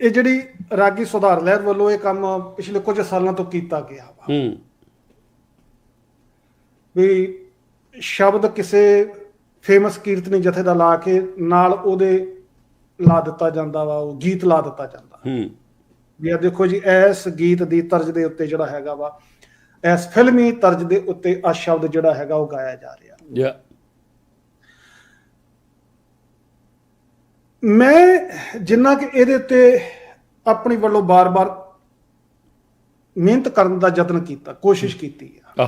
ਇਹ ਜਿਹੜੀ ਰਾਗੀ ਸੁਧਾਰ ਲਹਿਰ ਵੱਲੋਂ ਇਹ ਕੰਮ ਪਿਛਲੇ ਕੁਝ ਸਾਲਾਂ ਤੋਂ ਕੀਤਾ ਗਿਆ ਵਾ। ਹੂੰ। ਵੀ ਸ਼ਬਦ ਕਿਸੇ ਫੇਮਸ ਕੀਰਤਨੀ ਜਥੇ ਦਾ ਲਾ ਕੇ ਨਾਲ ਉਹਦੇ ਲਾ ਦਿੱਤਾ ਜਾਂਦਾ ਵਾ ਉਹ ਗੀਤ ਲਾ ਦਿੱਤਾ ਜਾਂਦਾ। ਹੂੰ। ਵੀ ਆ ਦੇਖੋ ਜੀ ਇਸ ਗੀਤ ਦੀ ਤਰਜ਼ ਦੇ ਉੱਤੇ ਜਿਹੜਾ ਹੈਗਾ ਵਾ ਇਸ ਫਿਲਮੀ ਤਰਜ਼ ਦੇ ਉੱਤੇ ਆ ਸ਼ਬਦ ਜਿਹੜਾ ਹੈਗਾ ਉਹ ਗਾਇਆ ਜਾ ਰਿਹਾ। ਯਾ। ਮੈਂ ਜਿੰਨਾ ਕਿ ਇਹਦੇ ਉੱਤੇ ਆਪਣੀ ਵੱਲੋਂ ਬਾਰ-ਬਾਰ ਮਿਹਨਤ ਕਰਨ ਦਾ ਯਤਨ ਕੀਤਾ ਕੋਸ਼ਿਸ਼ ਕੀਤੀ ਆ।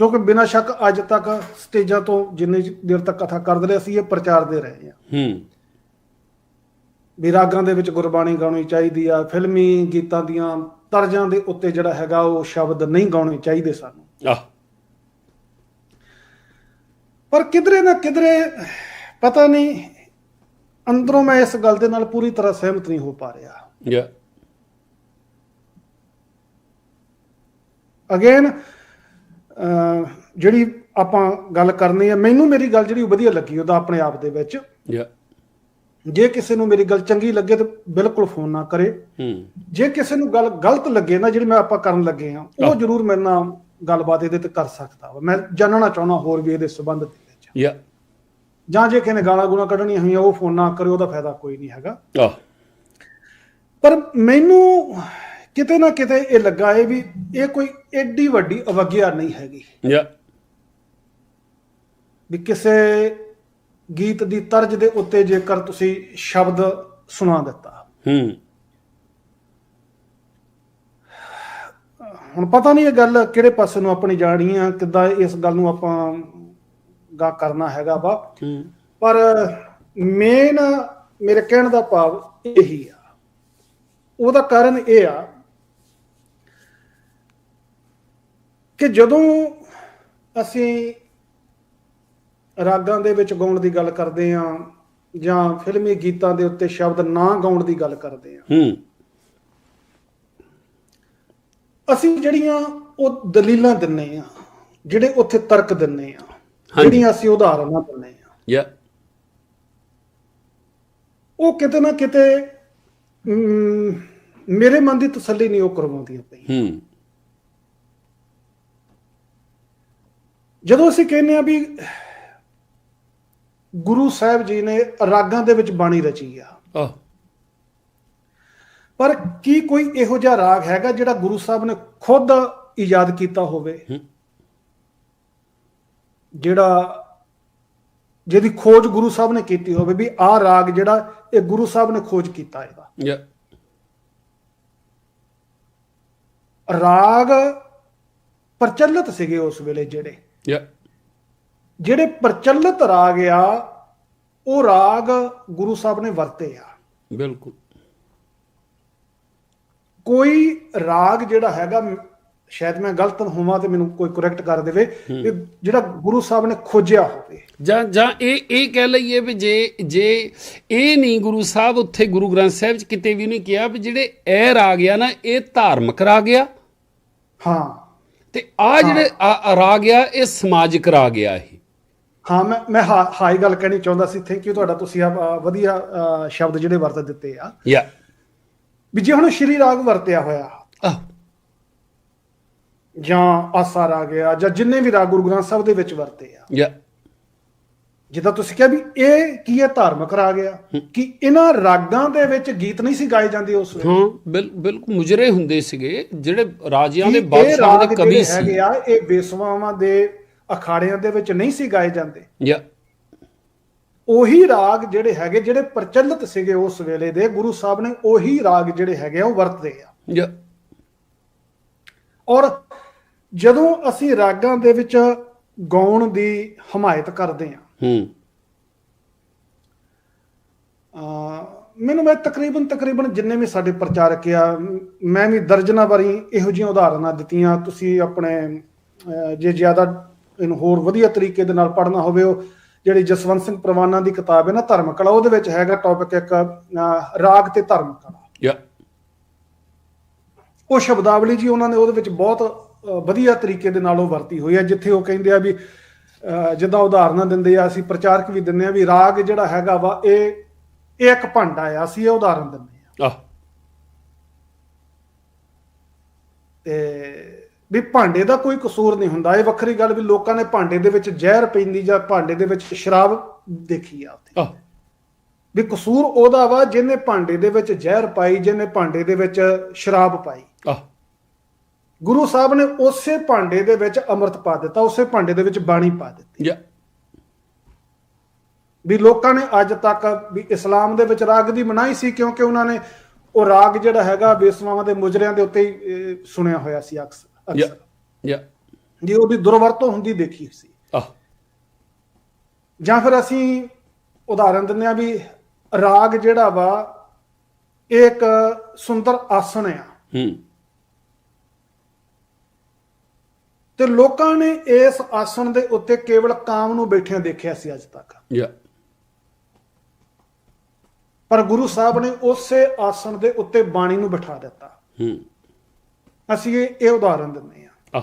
ਕਿਉਂਕਿ ਬਿਨਾਂ ਸ਼ੱਕ ਅੱਜ ਤੱਕ ਸਟੇਜਾਂ ਤੋਂ ਜਿੰਨੀ ਦੇਰ ਤੱਕ ਕਥਾ ਕਰਦੇ ਰਹੇ ਅਸੀਂ ਇਹ ਪ੍ਰਚਾਰਦੇ ਰਹੇ ਹਾਂ ਹੂੰ। ਵੀ ਰਾਗਾਂ ਦੇ ਵਿੱਚ ਗੁਰਬਾਣੀ ਗਾਉਣੀ ਚਾਹੀਦੀ ਆ ਫਿਲਮੀ ਗੀਤਾਂ ਦੀਆਂ ਤਰਜ਼ਾਂ ਦੇ ਉੱਤੇ ਜਿਹੜਾ ਹੈਗਾ ਉਹ ਸ਼ਬਦ ਨਹੀਂ ਗਾਉਣੇ ਚਾਹੀਦੇ ਸਾਨੂੰ। ਆਹ। ਪਰ ਕਿਧਰੇ ਨਾ ਕਿਧਰੇ ਪਤਾ ਨਹੀਂ ਅੰਦਰੋਂ ਮੈਂ ਇਸ ਗੱਲ ਦੇ ਨਾਲ ਪੂਰੀ ਤਰ੍ਹਾਂ ਸਹਿਮਤ ਨਹੀਂ ਹੋ ਪਾ ਰਿਹਾ। ਯਾ ਅਗੇਨ ਜਿਹੜੀ ਆਪਾਂ ਗੱਲ ਕਰਨੀ ਹੈ ਮੈਨੂੰ ਮੇਰੀ ਗੱਲ ਜਿਹੜੀ ਵਧੀਆ ਲੱਗੀ ਉਹਦਾ ਆਪਣੇ ਆਪ ਦੇ ਵਿੱਚ। ਯਾ ਜੇ ਕਿਸੇ ਨੂੰ ਮੇਰੀ ਗੱਲ ਚੰਗੀ ਲੱਗੇ ਤਾਂ ਬਿਲਕੁਲ ਫੋਨ ਨਾ ਕਰੇ। ਹੂੰ ਜੇ ਕਿਸੇ ਨੂੰ ਗੱਲ ਗਲਤ ਲੱਗੇ ਨਾ ਜਿਹੜੀ ਮੈਂ ਆਪਾਂ ਕਰਨ ਲੱਗੇ ਆ ਉਹ ਆਹ। ਜ਼ਰੂਰ ਮੇਰੇ ਨਾਲ ਗੱਲਬਾਤ ਇਹਦੇ ਤੇ ਕਰ ਸਕਦਾ ਵਾ। ਮੈਂ ਜਾਣਨਾ ਚਾਹੁੰਦਾ ਹੋਰ ਵੀ ਇਹਦੇ ਸੰਬੰਧ ਦੇ ਵਿੱਚ। ਯਾ ਜਾਂ ਜੇ ਕਿਸੇ ਨੇ ਗਾਲਾਂ ਗੁਣਾ ਕੱਢਣੀਆਂ ਹੋਈਆਂ ਉਹ ਫੋਨ ਨਾ ਕਰੇ ਉਹਦਾ ਫਾਇਦਾ ਕੋਈ ਨਹੀਂ ਹੈਗਾ। ਆਹ। ਪਰ ਮੈਨੂੰ ਕਿਤੇ ਨਾ ਕਿਤੇ ਇਹ ਲੱਗਾ ਹੈ ਵੀ ਇਹ ਕੋਈ ਐਡੀ ਵੱਡੀ ਅਵਗਿਆ ਨਹੀਂ ਹੈਗੀ। ਯਾ। ਵੀ ਕਿਸੇ ਗੀਤ ਦੀ ਤਰਜ਼ ਦੇ ਉੱਤੇ ਜੇਕਰ ਤੁਸੀਂ ਸ਼ਬਦ ਸੁਣਾ ਦਿੱਤਾ। ਹੂੰ। ਹੁਣ ਪਤਾ ਨਹੀਂ ਇਹ ਗੱਲ ਕਿਹੜੇ ਪਾਸੇ ਨੂੰ ਆਪਣੀ ਜਾਣੀ ਆ ਕਿੱਦਾਂ ਇਸ ਗੱਲ ਨੂੰ ਆਪਾਂ ਗਾ ਕਰਨਾ ਹੈਗਾ ਵਾ। ਪਰ ਮੇਨ ਮੇਰੇ ਕਹਿਣ ਦਾ ਭਾਵ ਇਹੀ ਆ। ਉਹਦਾ ਕਾਰਨ ਇਹ ਆ ਕਿ ਜਦੋਂ ਅਸੀਂ ਰਾਗਾਂ ਦੇ ਵਿੱਚ ਗਾਉਣ ਦੀ ਗੱਲ ਕਰਦੇ ਆ ਜਾਂ ਫਿਲਮੀ ਗੀਤਾਂ ਦੇ ਉੱਤੇ ਸ਼ਬਦ ਨਾ ਗਾਉਣ ਦੀ ਗੱਲ ਕਰਦੇ ਆ ਹੂੰ। ਅਸੀਂ ਜਿਹੜੀਆਂ ਉਹ ਦਲੀਲਾਂ ਦਿੰਨੇ ਆ ਜਿਹੜੇ ਉੱਥੇ ਤਰਕ ਦਿੰਨੇ ਆ। ਜਿਹੜੀਆਂ ਅਸੀਂ ਉਦਾਹਰਨਾਂ ਦਿੰਨੇ ਆ ਯਾ। ਉਹ ਕਿਤੇ ਨਾ ਕਿਤੇ ਮੇਰੇ ਮਨ ਦੀ ਤਸੱਲੀ ਨਹੀਂ ਉਹ ਕਰਵਾਉਂਦੀਆਂ ਪਈਆਂ। ਹੂੰ। ਜਦੋਂ ਅਸੀਂ ਕਹਿੰਦੇ ਆ ਵੀ ਗੁਰੂ ਸਾਹਿਬ ਜੀ ਨੇ ਰਾਗਾਂ ਦੇ ਵਿੱਚ ਬਾਣੀ ਰਚੀ ਆ। ਆਹ ਪਰ ਕੀ ਕੋਈ ਇਹੋ ਜਿਹਾ ਰਾਗ ਹੈਗਾ ਜਿਹੜਾ ਗੁਰੂ ਸਾਹਿਬ ਨੇ ਖੁਦ ਇਜਾਦ ਕੀਤਾ ਹੋਵੇ? ਹੂੰ। ਜਿਹੜਾ ਜਿਹਦੀ ਖੋਜ ਗੁਰੂ ਸਾਹਿਬ ਨੇ ਕੀਤੀ ਹੋਵੇ ਵੀ ਆਹ ਰਾਗ ਜਿਹੜਾ ਇਹ ਗੁਰੂ ਸਾਹਿਬ ਨੇ ਖੋਜ ਕੀਤਾ ਇਹਦਾ। ਯਾ। ਰਾਗ ਪ੍ਰਚਲਿਤ ਸੀਗੇ ਉਸ ਵੇਲੇ ਜਿਹੜੇ। ਯਾ। ਜਿਹੜੇ ਪ੍ਰਚਲਿਤ ਰਾਗ ਆ ਉਹ ਰਾਗ ਗੁਰੂ ਸਾਹਿਬ ਨੇ ਵਰਤੇ ਆ। ਬਿਲਕੁਲ। ਕੋਈ ਰਾਗ ਜਿਹੜਾ ਹੈਗਾ ਸ਼ਾਇਦ ਮੈਂ ਗਲਤ ਹੋਵਾਂ ਤੇ ਮੈਨੂੰ ਕੋਈ ਕਰੈਕਟ ਕਰ ਦੇਵੇ ਵੀ ਜਿਹੜਾ ਗੁਰੂ ਸਾਹਿਬ ਨੇ ਖੋਜਿਆ ਹੋਵੇ। ਜਾਂ ਜਾਂ ਇਹ ਇਹ ਕਹਿ ਲਈਏ ਵੀ ਜੇ ਜੇ ਇਹ ਨਹੀਂ ਗੁਰੂ ਸਾਹਿਬ ਉੱਥੇ ਗੁਰੂ ਗ੍ਰੰਥ ਸਾਹਿਬ ਚ ਕਿਤੇ ਵੀ ਨਹੀਂ ਕਿਹਾ ਵੀ ਜਿਹੜੇ ਰਾਗ ਆ ਨਾ ਇਹ ਧਾਰਮਿਕ ਰਾਗ ਆ ਹਾਂ। ਤੇ ਆ ਜਿਹੜੇ ਆ- ਰਾਗ ਆ ਇਹ ਸਮਾਜਿਕ ਰਾਗ ਆ ਇਹ। ਹਾਂ ਮੈਂ ਮੈਂ ਹਾਈ ਗੱਲ ਕਹਿਣੀ ਚਾਹੁੰਦਾ ਸੀ ਥੈਂਕ ਯੂ ਤੁਹਾਡਾ ਤੁਸੀਂ ਆ ਆ ਵਧੀਆ ਆ, ਸ਼ਬਦ ਜਿਹੜੇ ਵਰਤ ਦਿੱਤੇ ਆ। ਯਾ ਵੀ ਜੇ ਹੁਣ ਸ਼੍ਰੀ ਰਾਗ ਵਰਤਿਆ ਹੋਇਆ ਆਹ। ਜਾਂ ਆਸਾ ਰਾਗ ਆ ਜਾਂ ਜਿੰਨੇ ਵੀ ਰਾਗ ਗੁਰੂ ਗ੍ਰੰਥ ਸਾਹਿਬ ਦੇ ਵਿੱਚ ਵਰਤੇ ਆ। ਯਾ। ਜਿੱਦਾਂ ਤੁਸੀਂ ਕਿਹਾ ਵੀ ਇਹ ਕੀ ਹੈ ਧਾਰਮਿਕ ਰਾਗ ਆ ਕਿ ਇਹਨਾਂ ਰਾਗਾਂ ਦੇ ਵਿੱਚ ਗੀਤ ਨਹੀਂ ਸੀ ਗਾਏ ਜਾਂਦੇ ਉਸ ਵੇਲੇ। ਹਾਂ ਬਿਲ- ਬਿਲਕੁਲ ਮੁਜਰੇ ਹੁੰਦੇ ਸੀਗੇ ਜਿਹੜੇ ਰਾਜਿਆਂ ਦੇ ਬਾਦਸ਼ਾਹਾਂ ਦੇ ਕਵੀ ਸੀ। ਹੈਗੇ ਆ ਇਹ ਬੇਸਵਾਵਾਂ ਦੇ ਅਖਾੜਿਆਂ ਦੇ ਵਿੱਚ ਨਹੀਂ ਸੀ ਗਾਏ ਜਾਂਦੇ। ਯਾ। ਉਹੀ ਰਾਗ ਜਿਹੜੇ ਹੈਗੇ ਜਿਹੜੇ ਪ੍ਰਚਲਿਤ ਸੀਗੇ ਉਸ ਵੇਲੇ ਦੇ ਗੁਰੂ ਸਾਹਿਬ ਨੇ ਉਹੀ ਰਾਗ ਜਿਹੜੇ ਹੈਗੇ ਆ ਉਹ ਵਰਤਦੇ ਆ। ਯਾ। ਔਰ ਜਦੋਂ ਅਸੀਂ ਰਾਗਾਂ ਦੇ ਵਿੱਚ ਗਾਉਣ ਦੀ ਹਮਾਇਤ ਕਰਦੇ ਆ ਹੂੰ। ਮੈਨੂੰ ਮੈਂ ਤਕਰੀਬਨ ਤਕਰੀਬਨ ਜਿੰਨੇ ਵੀ ਸਾਡੇ ਪ੍ਰਚਾਰਕ ਆ ਮ- ਵੀ ਦਰਜਨਾਂ ਵਾਰੀ ਇਹੋ ਜਿਹੀਆਂ ਉਦਾਹਰਨਾਂ ਦਿੱਤੀਆਂ। ਤੁਸੀਂ ਆਪਣੇ ਜੇ ਜ਼ਿਆਦਾ ਇਹਨੂੰ ਹੋਰ ਵਧੀਆ ਤਰੀਕੇ ਦੇ ਨਾਲ ਪੜ੍ਹਨਾ ਹੋਵੇ ਉਹ ਜਿਹੜੀ ਜਸਵੰਤ ਸਿੰਘ ਪ੍ਰਵਾਨਾ ਦੀ ਕਿਤਾਬ ਹੈ ਨਾ ਧਰਮ ਕਲਾ ਉਹਦੇ ਵਿੱਚ ਹੈਗਾ ਟੌਪਿਕ ਇੱਕ ਰਾਗ ਤੇ ਧਰਮ ਕਲਾ ਯਾ। ਉਹ ਸ਼ਬਦਾਵਲੀ ਜੀ ਉਹਨਾਂ ਨੇ ਉਹਦੇ ਵਿੱਚ ਬਹੁਤ ਵਧੀਆ ਤਰੀਕੇ ਦੇ ਨਾਲ ਉਹ ਵਰਤੀ ਹੋਈ ਹੈ ਜਿੱਥੇ ਉਹ ਕਹਿੰਦੇ ਆ ਵੀ ਜਿੱਦਾਂ ਉਦਾਹਰਨਾਂ ਦਿੰਦੇ ਆ ਅਸੀਂ ਪ੍ਰਚਾਰਕ ਵੀ ਦਿੰਦੇ ਆ ਵੀ ਰਾਗ ਜਿਹੜਾ ਹੈਗਾ ਵਾ ਇਹ ਇਹ ਇੱਕ ਭਾਂਡਾ ਆ ਅਸੀਂ ਇਹ ਉਦਾਹਰਨ ਦਿੰਦੇ ਆ। ਤੇ ਵੀ ਭਾਂਡੇ ਦਾ ਕੋਈ ਕਸੂਰ ਨਹੀਂ ਹੁੰਦਾ ਇਹ ਵੱਖਰੀ ਗੱਲ ਵੀ ਲੋਕਾਂ ਨੇ ਭਾਂਡੇ ਦੇ ਵਿੱਚ ਜ਼ਹਿਰ ਪੈਂਦੀ ਜਾਂ ਭਾਂਡੇ ਦੇ ਵਿੱਚ ਸ਼ਰਾਬ ਦੇਖੀ ਆ ਉੱਥੇ। ਵੀ ਕਸੂਰ ਉਹਦਾ ਵਾ ਜਿਹਨੇ ਭਾਂਡੇ ਦੇ ਵਿੱਚ ਜ਼ਹਿਰ ਪਾਈ ਜਿਹਨੇ ਭਾਂਡੇ ਦੇ ਵਿੱਚ ਸ਼ਰਾਬ ਪਾਈ। ਆਹ। ਗੁਰੂ ਸਾਹਿਬ ਨੇ ਉਸੇ ਭਾਂਡੇ ਦੇ ਵਿੱਚ ਅੰਮ੍ਰਿਤ ਪਾ ਦਿੱਤਾ ਉਸੇ ਭਾਂਡੇ ਦੇ ਵਿੱਚ ਬਾਣੀ ਪਾ ਦਿੱਤੀ। ਵੀ ਲੋਕਾਂ ਨੇ ਅੱਜ ਤੱਕ ਵੀ ਇਸਲਾਮ ਦੇ ਵਿੱਚ ਰਾਗ ਦੀ ਮਨਾਹੀ ਸੀ ਕਿਉਂਕਿ ਉਹਨਾਂ ਨੇ ਉਹ ਰਾਗ ਜਿਹੜਾ ਹੈਗਾ ਬੇਸਵਾਵਾਂ ਦੇ ਮੁਜਰਿਆਂ ਦੇ ਉੱਤੇ ਹੀ ਸੁਣਿਆ ਹੋਇਆ ਸੀ ਅਕਸਰ। ਜਾਂ ਅਕਸਰ ਜਾਂ ਉਹਦੀ ਦੁਰਵਰਤੋਂ ਹੁੰਦੀ ਦੇਖੀ ਸੀ। ਆਹ ਜਾਂ ਫਿਰ ਅਸੀਂ ਉਦਾਹਰਨ ਦਿੰਦੇ ਆ ਵੀ ਰਾਗ ਜਿਹੜਾ ਵਾ ਇੱਕ ਸੁੰਦਰ ਆਸਣ ਆ। ਹੂੰ ਤੇ ਲੋਕਾਂ ਨੇ ਇਸ ਆਸਣ ਦੇ ਉੱਤੇ ਕੇਵਲ ਕਾਮ ਨੂੰ ਬੈਠਿਆਂ ਦੇਖਿਆ ਸੀ ਅੱਜ ਤੱਕ। ਜਾਂ ਪਰ ਗੁਰੂ ਸਾਹਿਬ ਨੇ ਉਸੇ ਆਸਣ ਦੇ ਉੱਤੇ ਬਾਣੀ ਨੂੰ ਬਿਠਾ ਦਿੱਤਾ। ਹੂੰ। ਅਸੀਂ ਇਹ ਉਦਾਹਰਨ ਦਿੰਦੇ ਆ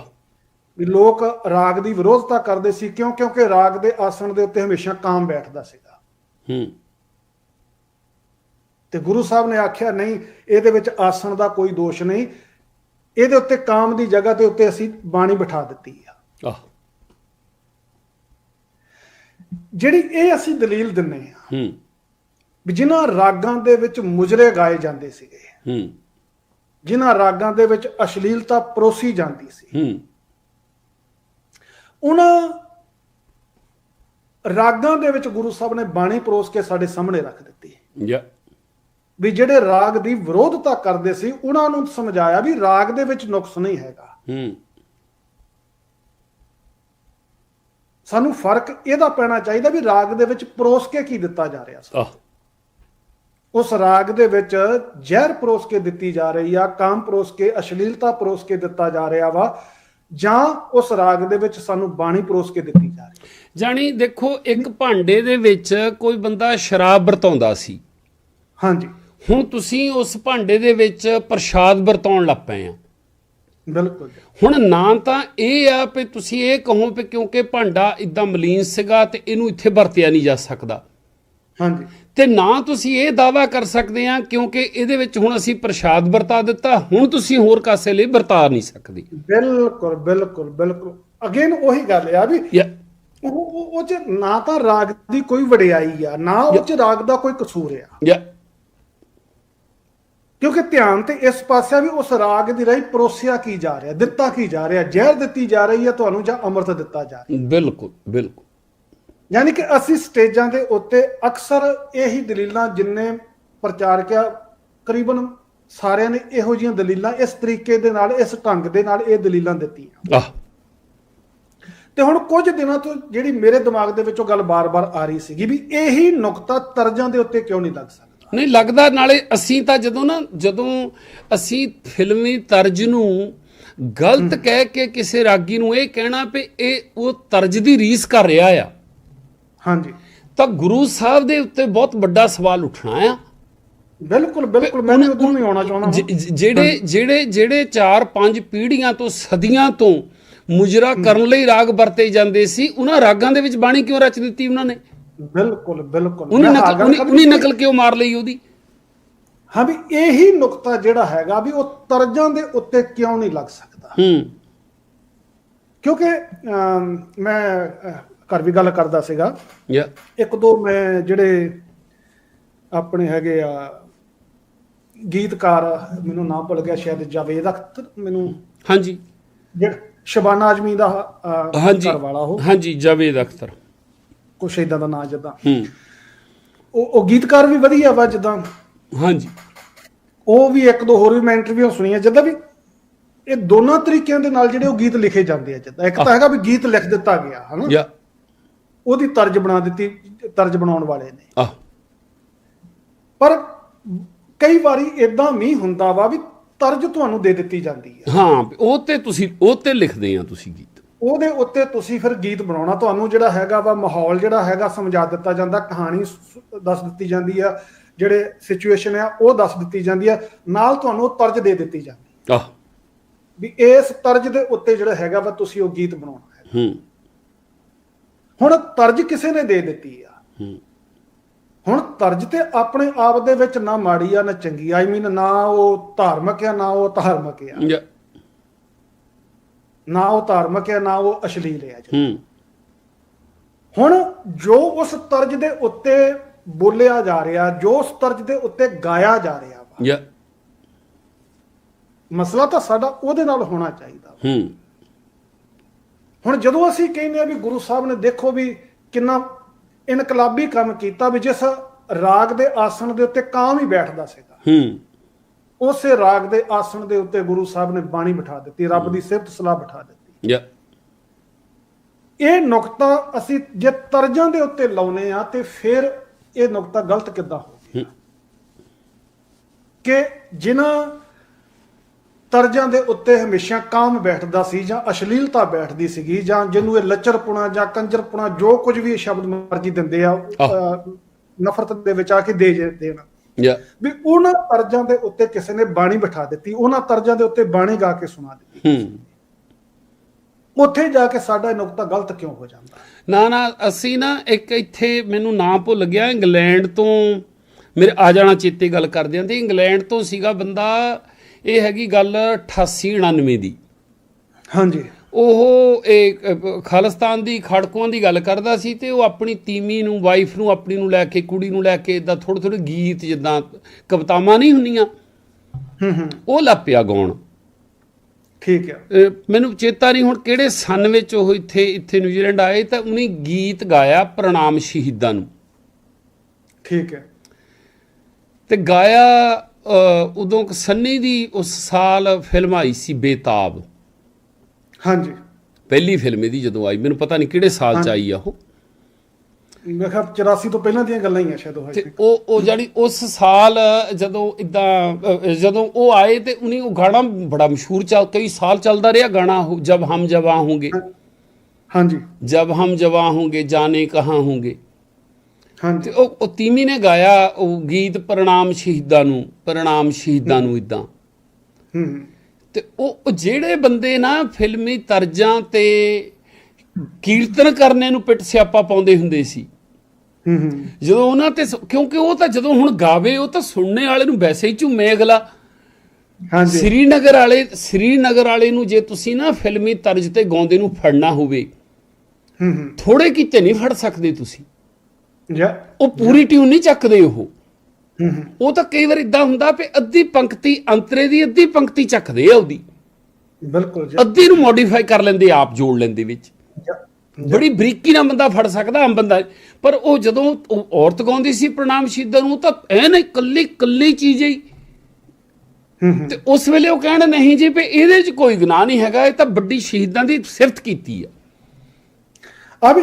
ਵੀ ਲੋਕ ਰਾਗ ਦੀ ਵਿਰੋਧਤਾ ਕਰਦੇ ਸੀ ਕਿਉਂ? ਕਿਉਂਕਿ ਰਾਗ ਦੇ ਆਸਣ ਦੇ ਉੱਤੇ ਹਮੇਸ਼ਾ ਕਾਮ ਬੈਠਦਾ ਸੀਗਾ। ਹੂੰ। ਤੇ ਗੁਰੂ ਸਾਹਿਬ ਨੇ ਆਖਿਆ ਨਹੀਂ ਇਹਦੇ ਵਿੱਚ ਆਸਣ ਦਾ ਕੋਈ ਦੋਸ਼ ਨਹੀਂ। ਇਹਦੇ ਉੱਤੇ ਕਾਮ ਦੀ ਜਗ੍ਹਾ ਤੇ ਉੱਤੇ ਅਸੀਂ ਬਾਣੀ ਬਿਠਾ ਦਿੱਤੀ ਆ। ਆਹ। ਜਿਹੜੀ ਇਹ ਅਸੀਂ ਦਲੀਲ ਦਿੰਨੇ ਆ ਹੂੰ। ਵੀ ਜਿਨ੍ਹਾਂ ਰਾਗਾਂ ਦੇ ਵਿੱਚ ਮੁਜਰੇ ਗਾਏ ਜਾਂਦੇ ਸੀਗੇ ਹੂੰ। ਜਿਨ੍ਹਾਂ ਰਾਗਾਂ ਦੇ ਵਿੱਚ ਅਸ਼ਲੀਲਤਾ ਪਰੋਸੀ ਜਾਂਦੀ ਸੀ ਹੂੰ। ਉਹਨਾਂ ਰਾਗਾਂ ਦੇ ਵਿੱਚ ਗੁਰੂ ਸਾਹਿਬ ਨੇ ਬਾਣੀ ਪਰੋਸ ਕੇ ਸਾਡੇ ਸਾਹਮਣੇ ਰੱਖ ਦਿੱਤੀ। ਜਾਂ ਵੀ ਜਿਹੜੇ ਰਾਗ ਦੀ ਵਿਰੋਧਤਾ ਕਰਦੇ ਸੀ ਉਹਨਾਂ ਨੂੰ ਸਮਝਾਇਆ ਵੀ ਰਾਗ ਦੇ ਵਿੱਚ ਨੁਕਸ ਨਹੀਂ ਹੈਗਾ। ਹੂੰ। ਸਾਨੂੰ ਫ਼ਰਕ ਇਹਦਾ ਪੈਣਾ ਚਾਹੀਦਾ ਵੀ ਰਾਗ ਦੇ ਵਿੱਚ ਪਰੋਸ ਕੇ ਕੀ ਦਿੱਤਾ ਜਾ ਰਿਹਾ ਸੀ। ਉਸ ਰਾਗ ਦੇ ਵਿੱਚ ਜ਼ਹਿਰ ਪਰੋਸ ਕੇ ਦਿੱਤੀ ਜਾ ਰਹੀ ਆ ਕਾਮ ਪਰੋਸ ਕੇ ਅਸ਼ਲੀਲਤਾ ਪਰੋਸ ਕੇ ਦਿੱਤਾ ਜਾ ਰਿਹਾ ਵਾ ਜਾਂ ਉਸ ਰਾਗ ਦੇ ਵਿੱਚ ਸਾਨੂੰ ਬਾਣੀ ਪਰੋਸ ਕੇ ਦਿੱਤੀ ਜਾ ਰਹੀ ਜਾਣੀ ਦੇਖੋ ਇੱਕ ਭਾਂਡੇ ਦੇ ਵਿੱਚ ਕੋਈ ਬੰਦਾ ਸ਼ਰਾਬ ਵਰਤਾਉਂਦਾ ਸੀ। ਹਾਂਜੀ। ਹੁਣ ਤੁਸੀਂ ਉਸ ਭਾਂਡੇ ਦੇ ਵਿੱਚ ਪ੍ਰਸ਼ਾਦ ਵਰਤਾਉਣ ਲੱਗ ਪਏ ਆ। ਬਿਲਕੁਲ। ਹੁਣ ਨਾ ਤਾਂ ਇਹ ਆ ਵੀ ਤੁਸੀਂ ਇਹ ਕਹੋ ਵੀ ਕਿਉਂਕਿ ਭਾਂਡਾ ਇਦਾਂ ਮਲੀਨ ਸੀਗਾ ਤੇ ਇਹਨੂੰ ਇੱਥੇ ਵਰਤਿਆ ਨਹੀਂ ਜਾ ਸਕਦਾ। ਹਾਂਜੀ। ਤੇ ਨਾ ਤੁਸੀਂ ਇਹ ਦਾਵਾ ਕਰ ਸਕਦੇ ਆ ਕਿਉਂਕਿ ਇਹਦੇ ਵਿੱਚ ਹੁਣ ਅਸੀਂ ਪ੍ਰਸ਼ਾਦ ਵਰਤਾ ਦਿੱਤਾ ਹੁਣ ਤੁਸੀਂ ਹੋਰ ਕਾਸੇ ਲਈ ਵਰਤਾ ਨਹੀਂ ਸਕਦੇ। ਬਿਲਕੁਲ ਬਿਲਕੁਲ ਬਿਲਕੁਲ। ਅਗੇਨ ਉਹੀ ਗੱਲ ਆ ਵੀ ਉਹ ਉਹ- ਚ ਨਾ ਤਾਂ ਰਾਗ ਦੀ ਕੋਈ ਵਡਿਆਈ ਆ ਨਾ ਉਹ ਚ ਰਾਗ ਦਾ ਕੋਈ ਕਸੂਰ ਆ। ਕਿਉਂਕਿ ਧਿਆਨ ਤੇ ਇਸ ਪਾਸੇ ਵੀ ਉਸ ਰਾਗ ਦੀ ਰਾਹੀਂ ਪਰੋਸਿਆ ਕੀ ਜਾ ਰਿਹਾ ਦਿੱਤਾ ਕੀ ਜਾ ਰਿਹਾ ਜ਼ਹਿਰ ਦਿੱਤੀ ਜਾ ਰਹੀ ਹੈ ਤੁਹਾਨੂੰ ਜਾਂ ਅੰਮ੍ਰਿਤ ਦਿੱਤਾ ਜਾ ਰਿਹਾ? ਬਿਲਕੁਲ ਬਿਲਕੁਲ। ਯਾਨੀ ਕਿ ਅਸੀਂ ਸਟੇਜਾਂ ਦੇ ਉੱਤੇ ਅਕਸਰ ਇਹੀ ਦਲੀਲਾਂ ਜਿੰਨੇ ਪ੍ਰਚਾਰਕ ਆ ਕਰੀਬਨ ਸਾਰਿਆਂ ਨੇ ਇਹੋ ਜਿਹੀਆਂ ਦਲੀਲਾਂ ਇਸ ਤਰੀਕੇ ਦੇ ਨਾਲ ਇਸ ਢੰਗ ਦੇ ਨਾਲ ਇਹ ਦਲੀਲਾਂ ਦਿੱਤੀਆਂ। ਆਹ। ਤੇ ਹੁਣ ਕੁਝ ਦਿਨਾਂ ਤੋਂ ਜਿਹੜੀ ਮੇਰੇ ਦਿਮਾਗ ਦੇ ਵਿੱਚੋਂ ਗੱਲ ਬਾਰ-ਬਾਰ ਆ ਰਹੀ ਸੀਗੀ ਵੀ ਇਹੀ ਨੁਕਤਾ ਤਰਜਾਂ ਦੇ ਉੱਤੇ ਕਿਉਂ ਨਹੀਂ ਲੱਗ ਸਕਦਾ? ਨਹੀਂ ਲੱਗਦਾ ਨਾਲੇ ਅਸੀਂ ਤਾਂ ਜਦੋਂ ਨਾ ਜਦੋਂ ਅਸੀਂ ਫਿਲਮੀ ਤਰਜ ਨੂੰ ਗਲਤ ਕਹਿ ਕੇ ਕਿਸੇ ਰਾਗੀ ਨੂੰ ਇਹ ਕਹਿਣਾ ਵੀ ਇਹ ਉਹ ਤਰਜ ਦੀ ਰੀਸ ਕਰ ਰਿਹਾ ਆ। ਹਾਂਜੀ। ਤਾਂ ਗੁਰੂ ਸਾਹਿਬ ਦੇ ਉੱਤੇ ਬਹੁਤ ਵੱਡਾ ਸਵਾਲ ਉੱਠਣਾ ਆ। ਬਿਲਕੁਲ ਬਿਲਕੁਲ ਮੈਂ ਵੀ ਆਉਣਾ ਚਾਹੁੰਦਾ ਜਿਹੜੇ ਜਿਹੜੇ ਜਿਹੜੇ 4-5 ਪੀੜ੍ਹੀਆਂ ਤੋਂ ਸਦੀਆਂ ਤੋਂ ਮੁਜਰਾ ਕਰਨ ਲਈ ਰਾਗ ਵਰਤੇ ਜਾਂਦੇ ਸੀ ਉਹਨਾਂ ਰਾਗਾਂ ਦੇ ਵਿੱਚ ਬਾਣੀ ਕਿਉਂ ਰਚ ਦਿੱਤੀ ਉਹਨਾਂ ਨੇ? ਬਿਲਕੁਲ ਬਿਲਕੁਲ। ਉਹਨੇ ਨਕਲ ਉਹਨੇ- ਕਿਉਂ ਮਾਰ ਲਈ ਉਹਦੀ? ਹਾਂ ਵੀ ਇਹੀ ਨੁਕਤਾ ਜਿਹੜਾ ਹੈਗਾ ਵੀ ਉਹ ਤਰਜਾਂ ਦੇ ਉੱਤੇ ਕਿਉਂ ਨਹੀਂ ਲੱਗ ਸਕਦਾ? ਹੂੰ। ਕਿਉਂਕਿ ਮੈਂ ਘਰ ਵੀ ਗੱਲ ਕਰਦਾ ਸੀਗਾ। ਯਾ। ਇੱਕ ਦੋ ਮੈਂ ਜਿਹੜੇ ਆਪਣੇ ਹੈਗੇ ਆ ਗੀਤਕਾਰ ਮੈਨੂੰ ਨਾਮ ਭੁੱਲ ਗਿਆ ਸ਼ਾਇਦ ਜਾਵੇਦ ਅਖਤਰ ਮੈਨੂੰ ਹਾਂਜੀ। ਜਿਹੜਾ ਸ਼ਬਾਨਾ ਆਜਮੀ ਦਾ ਘਰ ਵਾਲਾ ਉਹ। ਹਾਂਜੀ ਜਾਵੇਦ ਅਖਤਰ। ਕੁਛ ਇਦਾਂ ਦਾ ਨਾਂ ਜਿੱਦਾਂ। ਹੂੰ। ਉਹ ਉਹ ਗੀਤਕਾਰ ਵੀ ਵਧੀਆ ਵਾ ਜਿੱਦਾਂ। ਹਾਂਜੀ। ਉਹ ਵੀ ਇੱਕ ਦੋ ਹੋਰ ਵੀ ਮੈਂ ਇੰਟਰਵਿਊ ਸੁਣੀਆਂ ਜਿੱਦਾਂ ਵੀ ਇਹ ਦੋਨਾਂ ਤਰੀਕਿਆਂ ਦੇ ਨਾਲ ਜਿਹੜੇ ਉਹ ਗੀਤ ਲਿਖੇ ਜਾਂਦੇ ਆ ਜਿੱਦਾਂ। ਇੱਕ ਤਾਂ ਹੈਗਾ ਵੀ ਗੀਤ ਲਿਖ ਦਿੱਤਾ ਗਿਆ ਹਨਾ? ਯਾ। ਉਹਦੀ ਤਰਜ ਬਣਾ ਦਿੱਤੀ ਤਰਜ ਬਣਾਉਣ ਵਾਲੇ ਨੇ। ਆਹ। ਪਰ ਕਈ ਵਾਰੀ ਇਦਾਂ ਵੀ ਹੁੰਦਾ ਵਾ ਵੀ ਤਰਜ ਤੁਹਾਨੂੰ ਦੇ ਦਿੱਤੀ ਜਾਂਦੀ ਹੈ ਹਾਂ ਉਹ ਤੇ ਤੁਸੀਂ ਉਹ ਤੇ ਲਿਖਦੇ ਆ ਤੁਸੀਂ ਗੀਤ। ਉਹਦੇ ਉੱਤੇ ਤੁਸੀਂ ਫਿਰ ਗੀਤ ਬਣਾਉਣਾ। ਤੁਹਾਨੂੰ ਜਿਹੜਾ ਹੈਗਾ ਵਾ ਮਾਹੌਲ ਜਿਹੜਾ ਹੈਗਾ ਸਮਝਾ ਦਿੱਤਾ ਜਾਂਦਾ। ਕਹਾਣੀ ਦੱਸ ਦਿੱਤੀ ਜਾਂਦੀ ਆ। ਜਿਹੜੇ ਸਿਚੁਏਸ਼ਨ ਆ ਉਹ ਦੱਸ ਦਿੱਤੀ ਜਾਂਦੀ ਆ। ਨਾਲ ਤੁਹਾਨੂੰ ਤਰਜ ਦੇ ਦਿੱਤੀ ਜਾਂਦੀ। ਆਹ। ਵੀ ਇਸ ਤਰਜ ਦੇ ਉੱਤੇ ਜਿਹੜਾ ਹੈਗਾ ਵਾ ਤੁਸੀਂ ਉਹ ਗੀਤ ਬਣਾਉਣਾ ਹੈ। ਹੂੰ। ਹੁਣ ਤਰਜ ਕਿਸੇ ਨੇ ਦੇ ਦਿੱਤੀ ਆ। ਹੂੰ। ਹੁਣ ਤਰਜ ਤੇ ਆਪਣੇ ਆਪ ਦੇ ਵਿੱਚ ਨਾ ਮਾੜੀ ਆ ਨਾ ਚੰਗੀ ਆਈ ਮੀਨ ਨਾ ਉਹ ਧਾਰਮਿਕ ਆ ਨਾ ਉਹ ਧਾਰਮਿਕ ਆ। ਨਾ ਉਹ ਧਾਰਮਿਕ ਆ ਨਾ ਉਹ ਅਸ਼ਲੀਲ ਜੀ। ਹੂੰ। ਹੁਣ ਜੋ ਉਸ ਤਰਜ ਦੇ ਉੱਤੇ ਬੋਲਿਆ ਜਾ ਰਿਹਾ ਜੋ ਉਸ ਤਰਜ ਦੇ ਉੱਤੇ ਗਾਇਆ ਜਾ ਰਿਹਾ ਵਾ ਜਾਂ ਮਸਲਾ ਤਾਂ ਸਾਡਾ ਉਹਦੇ ਨਾਲ ਹੋਣਾ ਚਾਹੀਦਾ ਹੂੰ। ਹੁਣ ਜਦੋਂ ਅਸੀਂ ਕਹਿੰਦੇ ਆ ਵੀ ਗੁਰੂ ਸਾਹਿਬ ਨੇ ਦੇਖੋ ਵੀ ਕਿੰਨਾ ਇਨਕਲਾਬੀ ਕੰਮ ਕੀਤਾ ਵੀ ਜਿਸ ਰਾਗ ਦੇ ਆਸਣ ਦੇ ਉੱਤੇ ਕਾਂ ਵੀ ਬੈਠਦਾ ਸੀਗਾ। ਹੂੰ। ਉਸੇ ਰਾਗ ਦੇ ਆਸਣ ਦੇ ਉੱਤੇ ਗੁਰੂ ਸਾਹਿਬ ਨੇ ਬਾਣੀ ਬਿਠਾ ਦਿੱਤੀ ਰੱਬ ਦੀ ਸਿਫਤ ਸਲਾਹ ਬਿਠਾ ਦਿੱਤੀ। ਇਹ ਨੁਕਤਾ ਅਸੀਂ ਜੇ ਤਰਜਾਂ ਦੇ ਉੱਤੇ ਲਾਉਨੇ ਆ ਤੇ ਫਿਰ ਇਹ ਨੁਕਤਾ ਗਲਤ ਕਿੱਦਾਂ ਹੋ ਗਿਆ। ਕਿ ਜਿਨ੍ਹਾਂ ਤਰਜਾਂ ਦੇ ਉੱਤੇ ਹਮੇਸ਼ਾ ਕਾਮ ਬੈਠਦਾ ਸੀ ਜਾਂ ਅਸ਼ਲੀਲਤਾ ਬੈਠਦੀ ਸੀਗੀ ਜਾਂ ਜਿਹਨੂੰ ਇਹ ਲੱਚਰਪੁਣਾ ਜਾਂ ਕੰਜਰਪੁਣਾ ਜੋ ਕੁਝ ਵੀ ਇਹ ਸ਼ਬਦ ਮਰਜ਼ੀ ਦਿੰਦੇ ਆ ਨਫ਼ਰਤ ਦੇ ਵਿੱਚ ਆ ਕੇ ਦੇ ਦੇਣ। ਵੀ ਉਹਨਾਂ ਤਰਜਾਂ ਦੇ ਉੱਤੇ ਕਿਸੇ ਨੇ ਬਾਣੀ ਬਿਠਾ ਦਿੱਤੀ ਉਹਨਾਂ ਤਰਜਾਂ ਦੇ ਉੱਤੇ ਬਾਣੀ ਗਾ ਕੇ ਸੁਣਾ ਦਿੱਤੀ। ਹੂੰ। ਉੱਥੇ ਜਾ ਕੇ ਸਾਡਾ ਨੁਕਤਾ ਗਲਤ ਕਿਉਂ ਹੋ ਜਾਂਦਾ? ਨਾ ਨਾ ਅਸੀਂ ਨਾ ਇੱਕ ਇੱਥੇ ਮੈਨੂੰ ਨਾਂ ਭੁੱਲ ਗਿਆ ਇੰਗਲੈਂਡ ਤੋਂ ਮੇਰੇ ਆ ਜਾਣਾ ਚੇਤੇ ਗੱਲ ਕਰਦੇ ਆਂ ਤੇ ਇੰਗਲੈਂਡ ਤੋਂ ਸੀਗਾ ਬੰਦਾ ਇਹ ਹੈਗੀ ਗੱਲ 88 99 ਦੀ। ਹਾਂਜੀ। ਉਹ ਇਹ ਖਾਲਿਸਤਾਨ ਦੀ ਖੜਕੂਆਂ ਦੀ ਗੱਲ ਕਰਦਾ ਸੀ ਤੇ ਉਹ ਆਪਣੀ ਤੀਮੀ ਨੂੰ ਵਾਈਫ ਨੂੰ ਆਪਣੀ ਨੂੰ ਲੈ ਕੇ ਕੁੜੀ ਨੂੰ ਲੈ ਕੇ ਇਦਾਂ ਥੋੜੇ ਥੋੜੇ ਗੀਤ ਜਿੱਦਾਂ ਕਵਿਤਾਵਾਂ ਨਹੀਂ ਹੁੰਦੀਆਂ। ਹੂੰ ਹੂੰ। ਉਹ ਲੱਪਿਆ ਗਾਉਣ। ਠੀਕ ਹੈ ਮੈਨੂੰ ਚੇਤਾ ਨਹੀਂ ਹੁਣ ਕਿਹੜੇ ਸਨ ਵਿੱਚ ਉਹ ਇੱਥੇ ਇੱਥੇ ਨਿਊਜ਼ੀਲੈਂਡ ਆਏ ਤਾਂ ਉਹਨੇ ਗੀਤ ਗਾਇਆ ਪ੍ਰਣਾਮ ਸ਼ਹੀਦਾਂ ਨੂੰ। ਠੀਕ ਹੈ ਤੇ ਗਾਇਆ ਉਦੋਂ ਸੰਨੀ ਦੀ ਉਸ ਸਾਲ ਫਿਲਮ ਆਈ ਸੀ ਬੇਤਾਬ। ਹਾਂਜੀ। ਪਹਿਲੀ ਫਿਲਮ ਇਹਦੀ ਜਦੋਂ ਆਈ ਮੈਨੂੰ ਪਤਾ ਨਹੀਂ ਕਿਹੜੇ ਸਾਲ ਚ ਆਈ ਆ ਉਹ। ਮੈਂ ਕਿਹਾ 84 ਤੋਂ ਪਹਿਲਾਂ ਦੀਆਂ ਗੱਲਾਂ ਹੀ ਆ ਸ਼ਾਇਦ ਉਹ ਤੇ ਉਹ ਉਹ ਜਿਹੜੀ ਉਸ ਸਾਲ ਜਦੋਂ ਇਦਾਂ ਜਦੋਂ ਉਹ ਆਏ ਤੇ ਉਹਨੇ ਉਹ ਗਾਣਾ ਬੜਾ ਮਸ਼ਹੂਰ ਚੱਲ ਕਈ ਸਾਲ ਚੱਲਦਾ ਰਿਹਾ ਗਾਣਾ ਉਹ ਜਬ ਹਮ ਜਵਾਂ ਹੋਂਗੇ। ਹਾਂਜੀ। ਜਬ ਹਮ ਜਵਾਂ ਹੋਂਗੇ ਜਾਣੇ ਕਹਾਂ ਹੋਂਗੇ। ਹਾਂਜੀ। ਤੇ ਉਹ ਉਹ ਤੀਮੀ ਨੇ ਗਾਇਆ ਉਹ ਗੀਤ ਪ੍ਰਣਾਮ ਸ਼ਹੀਦਾਂ ਨੂੰ ਪ੍ਰਣਾਮ ਸ਼ਹੀਦਾਂ ਨੂੰ ਇਦਾਂ ਹੂੰ। ਤੇ ਉਹ ਉਹ ਜਿਹੜੇ ਬੰਦੇ ਨਾ ਫਿਲਮੀ ਤਰਜ਼ਾਂ ਤੇ ਕੀਰਤਨ ਕਰਨੇ ਨੂੰ ਪਿੱਟ ਸਿਆਪਾ ਪਾਉਂਦੇ ਹੁੰਦੇ ਸੀ। ਹੂੰ ਹੂੰ। ਜਦੋਂ ਉਹਨਾਂ ਤੇ ਕਿਉਂਕਿ ਉਹ ਤਾਂ ਜਦੋਂ ਹੁਣ ਗਾਵੇ ਉਹ ਤਾਂ ਸੁਣਨੇ ਵਾਲੇ ਨੂੰ ਵੈਸੇ ਹੀ ਝੂਮੇ ਅਗਲਾ। ਹਾਂਜੀ। ਸ੍ਰੀਨਗਰ ਵਾਲੇ ਸ੍ਰੀਨਗਰ ਵਾਲੇ ਨੂੰ ਜੇ ਤੁਸੀਂ ਨਾ ਫਿਲਮੀ ਤਰਜ਼ ਤੇ ਗਾਉਂਦੇ ਨੂੰ ਫੜਨਾ ਹੋਵੇ ਹੂੰ ਹੂੰ। ਥੋੜੇ ਕੀਤੇ ਨਹੀਂ ਫੜ ਸਕਦੇ ਤੁਸੀਂ। ਜਾ ਉਹ ਪੂਰੀ ਟਿਊਨ ਨਹੀਂ ਚੱਕਦੇ ਉਹ। ਉਹ ਤਾਂ ਕਈ ਵਾਰ ਇਦਾਂ ਹੁੰਦਾ ਵੀ ਅੱਧੀ ਪੰਕਤੀ ਅੰਤਰੇ ਦੀ ਅੱਧੀ ਪੰਕਤੀ ਚੱਕਦੇ ਆ ਉਹਦੀ। ਬਿਲਕੁਲ ਜੀ। ਅੱਧੀ ਨੂੰ ਮੋਡੀਫਾਈ ਕਰ ਲੈਂਦੇ ਆਪ ਜੋੜ ਲੈਂਦੇ ਵਿੱਚ। ਬੜੀ ਬਰੀਕੀ ਨਾਲ ਬੰਦਾ ਫੜ ਸਕਦਾ ਆਮ ਬੰਦਾ। ਪਰ ਉਹ ਜਦੋਂ ਔਰਤ ਗਾਉਂਦੀ ਸੀ ਪ੍ਰਣਾਮ ਸ਼ਹੀਦਾਂ ਨੂੰ ਤਾਂ ਐਨ ਇਕੱਲੀ ਇਕੱਲੀ ਚੀਜ਼ ਹੂੰ। ਤੇ ਉਸ ਵੇਲੇ ਉਹ ਕਹਿਣ ਨਹੀਂ ਜੀ ਵੀ ਇਹਦੇ 'ਚ ਕੋਈ ਗੁਨਾਹ ਨਹੀਂ ਹੈਗਾ ਇਹ ਤਾਂ ਵੱਡੀ ਸ਼ਹੀਦਾਂ ਦੀ ਸਿਫਤ ਕੀਤੀ ਆ। ਵੀ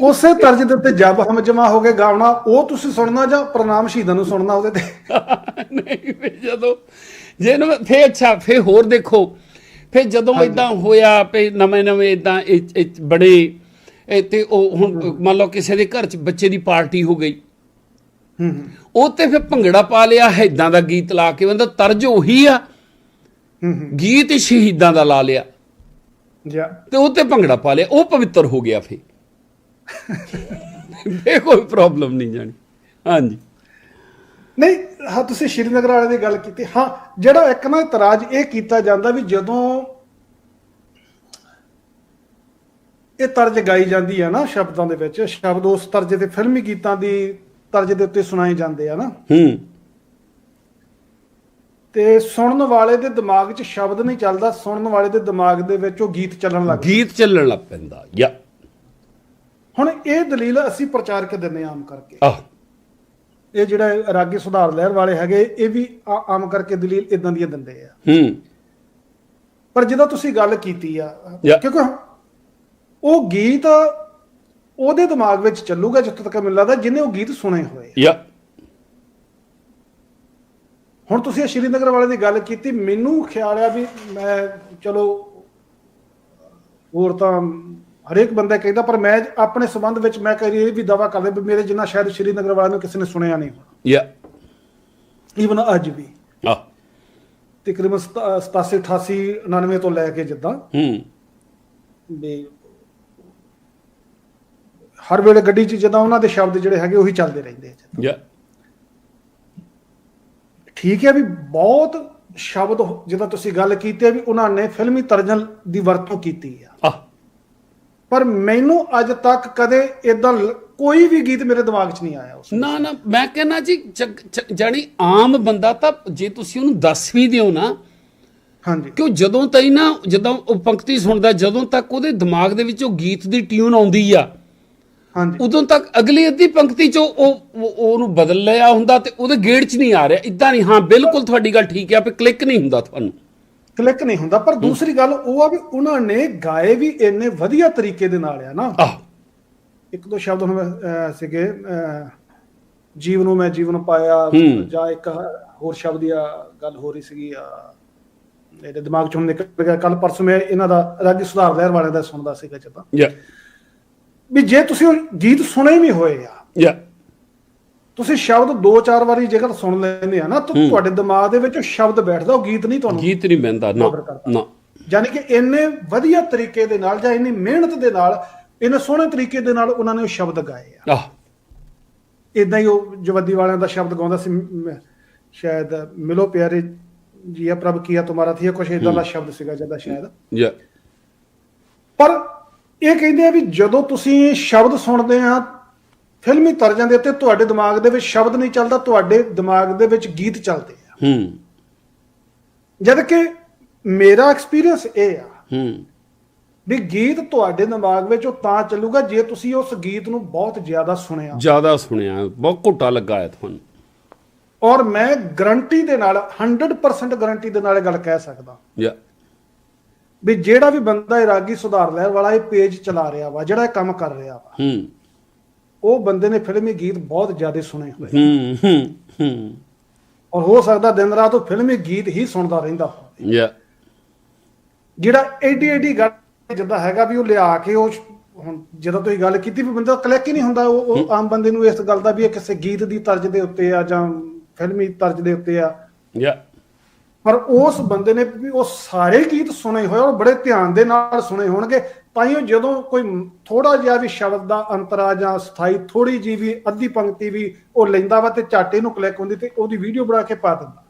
ਉਸੇ ਤਰਜ ਦੇ ਉੱਤੇ ਜਬ ਹਮ ਜਮਾ ਹੋ ਕੇ ਗਾਉਣਾ ਉਹ ਤੁਸੀਂ ਸੁਣਨਾ ਜਾਂ ਪ੍ਰਣਾਮ ਸ਼ਹੀਦਾਂ ਨੂੰ ਸੁਣਨਾ ਉਹਦੇ ਤੇ? ਨਹੀਂ ਵੀ ਜਦੋਂ ਜੇ ਨਾ ਫੇ ਅੱਛਾ ਫੇ ਹੋਰ ਦੇਖੋ। ਫੇ ਜਦੋਂ ਇਦਾਂ ਹੋਇਆ ਪੇ ਨਵੇਂ ਨਵੇਂ ਇਦਾਂ ਬੜੇ ਤੇ ਉਹ ਹੁਣ ਮੰਨ ਲਓ ਕਿਸੇ ਦੇ ਘਰ 'ਚ ਬੱਚੇ ਦੀ ਪਾਰਟੀ ਹੋ ਗਈ। ਹੂੰ ਹੂੰ। ਉਹ ਤੇ ਫੇ ਭੰਗੜਾ ਪਾ ਲਿਆ ਇਦਾਂ ਦਾ ਗੀਤ ਲਾ ਕੇ ਬੰਦਾ ਤਰਜ ਉਹੀ ਆ। ਹੂੰ ਹੂੰ। ਗੀਤ ਹੀ ਸ਼ਹੀਦਾਂ ਦਾ ਲਾ ਲਿਆ। ਜਾ ਤੇ ਉਹ ਤੇ ਭੰਗੜਾ ਪਾ ਲਿਆ ਉਹ ਪਵਿੱਤਰ ਹੋ ਗਿਆ ਫੇ ਫੇ ਕੋਈ ਪ੍ਰੋਬਲਮ ਨਹੀਂ ਜਾਣੀ। ਹਾਂਜੀ। ਨਹੀਂ ਹਾਂ ਤੁਸੀਂ ਸ਼੍ਰੀਨਗਰ ਵਾਲੇ ਦੀ ਗੱਲ ਕੀਤੀ। ਹਾਂ ਜਿਹੜਾ ਇੱਕ ਨਾ ਇਤਰਾਜ਼ ਇਹ ਕੀਤਾ ਜਾਂਦਾ ਵੀ ਜਦੋਂ ਇਹ ਤਰਜ ਗਾਈ ਜਾਂਦੀ ਹੈ ਨਾ ਸ਼ਬਦਾਂ ਦੇ ਵਿੱਚ ਸ਼ਬਦ ਉਸ ਤਰਜ ਦੇ ਫਿਲਮੀ ਗੀਤਾਂ ਦੀ ਤਰਜ ਦੇ ਉੱਤੇ ਸੁਣਾਏ ਜਾਂਦੇ ਆ ਨਾ। ਹੂੰ। ਤੇ ਸੁਣਨ ਵਾਲੇ ਦੇ ਦਿਮਾਗ 'ਚ ਸ਼ਬਦ ਨਹੀਂ ਚੱਲਦਾ ਸੁਣਨ ਵਾਲੇ ਦੇ ਦਿਮਾਗ ਦੇ ਵਿੱਚ ਉਹ ਗੀਤ ਚੱਲਣ ਲੱਗ ਗੀਤ ਚੱਲਣ ਲੱਗ ਪੈਂਦਾ ਯਾ। ਹੁਣ ਇਹ ਦਲੀਲ ਅਸੀਂ ਪ੍ਰਚਾਰਕ ਦਿੰਦੇ ਹਾਂ ਆਮ ਕਰਕੇ। ਆਹ। ਇਹ ਜਿਹੜਾ ਰਾਗੀ ਸੁਧਾਰ ਲਹਿਰ ਵਾਲੇ ਹੈਗੇ ਇਹ ਵੀ ਆਮ ਕਰਕੇ ਦਲੀਲ ਇਦਾਂ ਦੀਆਂ ਦਿੰਦੇ ਆ। ਹੂੰ। ਪਰ ਜਦੋਂ ਤੁਸੀਂ ਗੱਲ ਕੀਤੀ ਆ. ਕਿਉਂਕਿ ਉਹ ਗੀਤ ਉਹਦੇ ਦਿਮਾਗ ਵਿੱਚ ਚੱਲੂਗਾ ਜਿੱਥੋਂ ਤੱਕ ਮੈਨੂੰ ਲੱਗਦਾ ਜਿਹਨੇ ਉਹ ਗੀਤ ਸੁਣੇ ਹੋਏ ਆ। ਹੁਣ ਤੁਸੀਂ ਇਹ ਸ਼੍ਰੀਨਗਰ ਵਾਲੇ ਦੀ ਗੱਲ ਕੀਤੀ ਮੈਨੂੰ ਖਿਆਲ ਆ ਵੀ ਮੈਂ ਚਲੋ ਹੋਰ ਤਾਂ ਹਰੇਕ ਬੰਦਾ ਕਹਿੰਦਾ ਪਰ ਮੈਂ ਆਪਣੇ ਸੰਬੰਧ ਵਿੱਚ ਮੈਂ ਕਰੀ ਇਹ ਵੀ ਦਾਵਾ ਕਰਦਾ ਵੀ ਮੇਰੇ ਜਿੰਨਾ ਸ਼ਾਇਦ ਸ਼੍ਰੀਨਗਰ ਵਾਲਿਆਂ ਨੂੰ ਕਿਸੇ ਨੇ ਸੁਣਿਆ ਨਹੀਂ ਹੋਣਾ। ਯਾ। ਈਵਨ ਅੱਜ ਵੀ। ਆਹ। ਤਕਰੀਬਨ 87 88 99 ਤੋਂ ਲੈ ਕੇ ਜਿੱਦਾਂ। ਹੂੰ। ਵੀ ਹਰ ਵੇਲੇ ਗੱਡੀ 'ਚ ਜਦੋਂ ਉਹਨਾਂ ਦੇ ਸ਼ਬਦ ਜਿਹੜੇ ਹੈਗੇ ਉਹੀ ਚੱਲਦੇ ਰਹਿੰਦੇ ਆ। ਯਾ। ਠੀਕ ਹੈ ਵੀ ਬਹੁਤ ਸ਼ਬਦ ਜਿੱਦਾਂ ਤੁਸੀਂ ਗੱਲ ਕੀਤੀ ਹੈ ਵੀ ਉਹਨਾਂ ਨੇ ਫਿਲਮੀ ਤਰਜਨ ਦੀ ਵਰਤੋਂ ਕੀਤੀ ਆ। ਪਰ ਮੈਨੂੰ ਅੱਜ ਤੱਕ ਕਦੇ ਇਦਾਂ ਕੋਈ ਵੀ ਗੀਤ ਮੇਰੇ ਦਿਮਾਗ 'ਚ ਨਹੀਂ ਆਇਆ ਉਸ ਨਾ ਨਾ ਮੈਂ ਕਹਿੰਦਾ ਜੀ ਜਗ- ਜ- ਜਾਣੀ ਆਮ ਬੰਦਾ ਤਾਂ ਜੇ ਤੁਸੀਂ ਉਹਨੂੰ ਦੱਸ ਵੀ ਦਿਓ ਨਾ ਹਾਂਜੀ। ਕਿ ਉਹ ਜਦੋਂ ਤਾਈ ਨਾ ਜਦੋਂ ਉਹ ਪੰਕਤੀ ਸੁਣਦਾ ਜਦੋਂ ਤੱਕ ਉਹਦੇ ਦਿਮਾਗ ਦੇ ਵਿੱਚ ਉਹ ਗੀਤ ਦੀ ਟਿਊਨ ਆਉਂਦੀ ਆ ਉਦੋਂ ਤੱਕ ਅਗਲੀ ਅੱਧੀ ਪੰਕਤੀ ਚ ਉਹ ਉਹ- ਉਹਨੂੰ ਬਦਲ ਲਿਆ ਹੁੰਦਾ ਤੇ ਉਹਦੇ ਗੇੜ ਚ ਨਹੀਂ ਆ ਰਿਹਾ। ਇਦਾਂ ਨਹੀਂ ਹਾਂ ਬਿਲਕੁਲ ਤੁਹਾਡੀ ਗੱਲ ਠੀਕ ਹੈ ਆਪੇ ਕਲਿੱਕ ਨਹੀਂ ਹੁੰਦਾ ਤੁਹਾਨੂੰ। ਕਲਿੱਕ ਨਹੀਂ ਹੁੰਦਾ ਪਰ ਦੂਸਰੀ ਗੱਲ ਉਹ ਆ ਵੀ ਉਹਨਾਂ ਨੇ ਗਾਏ ਵੀ ਇੰਨੇ ਵਧੀਆ ਤਰੀਕੇ ਦੇ ਨਾਲ ਆ ਨਾ। ਇੱਕ ਦੋ ਸ਼ਬਦ ਹੁਣ ਸੀਗੇ ਜੀਵ ਨੂੰ ਮੈਂ ਜੀਵਨ ਪਾਇਆ। ਜਾਂ ਇੱਕ ਹੋਰ ਸ਼ਬਦ ਆ ਗੱਲ ਹੋ ਰਹੀ ਸੀਗੀ ਆ ਮੇਰੇ ਦਿਮਾਗ ਚੋਂ ਨਿਕਲ ਗਿਆ ਕੱਲ ਪਰਸੋਂ ਮੈਂ ਇਹਨਾਂ ਦਾ ਰਾਗੀ ਸੁਧਾਰ ਲਹਿਰ ਵਾਲਿਆਂ ਦਾ ਸੁਣਦਾ ਸੀਗਾ ਜਦੋਂ। ਯਾ। ਵੀ ਜੇ ਤੁਸੀਂ ਉਹ ਗੀਤ ਸੁਣੇ ਵੀ ਹੋਏ ਆ ਯਾ। ਤੁਸੀਂ ਸ਼ਬਦ ਦੋ ਚਾਰ ਵਾਰੀ ਜੇਕਰ ਸੁਣ ਲੈਂਦੇ ਆ ਨਾ ਤਾਂ। ਤੁਹਾਡੇ ਦਿਮਾਗ ਦੇ ਵਿੱਚ ਉਹ ਸ਼ਬਦ ਬੈਠਦਾ ਉਹ ਗੀਤ ਨਹੀਂ ਤੁਹਾਨੂੰ ਗੀਤ ਨਹੀਂ ਬੰਦਾ ਨਾ। ਨਾ। ਯਾਨੀ ਕਿ ਇੰਨੇ ਵਧੀਆ ਤਰੀਕੇ ਦੇ ਨਾਲ ਜਾਂ ਇੰਨੀ ਮਿਹਨਤ ਦੇ ਨਾਲ ਇੰਨੇ ਸੋਹਣੇ ਤਰੀਕੇ ਦੇ ਨਾਲ ਉਹਨਾਂ ਨੇ ਉਹ ਸ਼ਬਦ ਗਾਏ ਆ। ਆਹ। ਇਦਾਂ ਹੀ ਉਹ ਜਵੱਦੀ ਵਾਲਿਆਂ ਦਾ ਸ਼ਬਦ ਗਾਉਂਦਾ ਸੀ ਸ਼ਾਇਦ ਮਿਲੋ ਪਿਆਰੇ ਜੀਆ ਪ੍ਰਭ ਕੀਆ ਤੁਮਾਰਾ ਥੀ ਕੁਛ ਇਦਾਂ ਦਾ ਸ਼ਬਦ ਸੀਗਾ ਜਦਾ ਸ਼ਾਇਦ। ਯਾ। ਪਰ ਇਹ ਕਹਿੰਦੇ ਆ ਵੀ ਜਦੋਂ ਤੁਸੀਂ ਸ਼ਬਦ ਸੁਣਦੇ ਆ ਫਿਲਮੀ ਤਰਜਾਂ ਦੇ ਉੱਤੇ ਤੁਹਾਡੇ ਦਿਮਾਗ ਦੇ ਵਿੱਚ ਸ਼ਬਦ ਨਹੀਂ ਚੱਲਦਾ ਤੁਹਾਡੇ ਦਿਮਾਗ ਦੇ ਵਿੱਚ ਗੀਤ ਚੱਲਦੇ ਆ। ਹੂੰ। ਜਦ ਕਿ ਮੇਰਾ ਐਕਸਪੀਰੀਅੰਸ ਇਹ ਆ ਹੂੰ। ਵੀ ਗੀਤ ਤੁਹਾਡੇ ਦਿਮਾਗ ਵਿੱਚ ਉਹ ਤਾਂ ਚੱਲੂਗਾ ਜੇ ਤੁਸੀਂ ਉਸ ਗੀਤ ਨੂੰ ਬਹੁਤ ਜ਼ਿਆਦਾ ਸੁਣਿਆ। ਜ਼ਿਆਦਾ ਸੁਣਿਆ ਬਹੁਤ ਘੁੱਟਾ ਲੱਗਾ ਹੈ ਤੁਹਾਨੂੰ। ਔਰ ਮੈਂ ਗਰੰਟੀ ਦੇ ਨਾਲ 100% ਗਰੰਟੀ ਦੇ ਨਾਲ ਗੱਲ ਕਹਿ ਸਕਦਾ। ਯਾ ਵੀ ਜਿਹੜਾ ਵੀ ਬੰਦਾ ਇਹ ਰਾਗੀ ਸੁਧਾਰ ਲਹਿਰ ਵਾਲਾ ਇਹ ਪੇਜ ਚਲਾ ਰਿਹਾ ਵਾ ਜਿਹੜਾ ਇਹ ਕੰਮ ਕਰ ਰਿਹਾ ਵਾ। ਹੂੰ। ਉਹ ਬੰਦੇ ਨੇ ਫਿਲਮੀ ਗੀਤ ਬਹੁਤ ਜ਼ਿਆਦਾ ਸੁਣੇ ਹੋਏ। ਹੂੰ ਹੂੰ ਹੂੰ। ਔਰ ਹੋ ਸਕਦਾ ਦਿਨ ਰਾਤ ਉਹ ਫਿਲਮੀ ਗੀਤ ਹੀ ਸੁਣਦਾ ਰਹਿੰਦਾ ਹੋਵੇ। ਯਾ। ਜਿਹੜਾ ਐਡੀ ਐਡੀ ਗੱਲ ਜਿੱਦਾਂ ਹੈਗਾ ਵੀ ਉਹ ਲਿਆ ਕੇ ਉਹ ਹੁਣ ਜਦੋਂ ਤੁਸੀਂ ਗੱਲ ਕੀਤੀ ਵੀ ਬੰਦਾ ਕਲਿੱਕ ਹੀ ਨਹੀਂ ਹੁੰਦਾ ਉਹ ਉਹ ਆਮ ਬੰਦੇ ਨੂੰ ਇਸ ਗੱਲ ਦਾ ਵੀ ਇਹ ਕਿਸੇ ਗੀਤ ਦੀ ਤਰਜ ਦੇ ਉੱਤੇ ਆ ਜਾਂ ਫਿਲਮੀ ਤਰਜ ਦੇ ਉੱਤੇ ਆ। ਯਾ। ਪਰ ਉਸ ਬੰਦੇ ਨੇ ਵੀ ਉਹ ਸਾਰੇ ਗੀਤ ਸੁਣੇ ਹੋਏ ਔਰ ਬੜੇ ਧਿਆਨ ਦੇ ਨਾਲ ਸੁਣੇ ਹੋਣਗੇ। ਤਾਂ ਹੀ ਉਹ ਜਦੋਂ ਕੋਈ ਥੋੜਾ ਜਿਹਾ ਵੀ ਸ਼ਬਦ ਦਾ ਅੰਤਰਾ ਜਾਂ ਸਥਾਈ ਥੋੜੀ ਜੀ ਵੀ ਅੱਧੀ ਪੰਕਤੀ ਵੀ ਉਹ ਲੈਂਦਾ ਵਾ ਤੇ ਝਾਟੇ ਨੂੰ ਕਲਿੱਕ ਹੁੰਦੀ ਤੇ ਉਹਦੀ ਵੀਡੀਓ ਬਣਾ ਕੇ ਪਾ ਦਿੰਦਾ।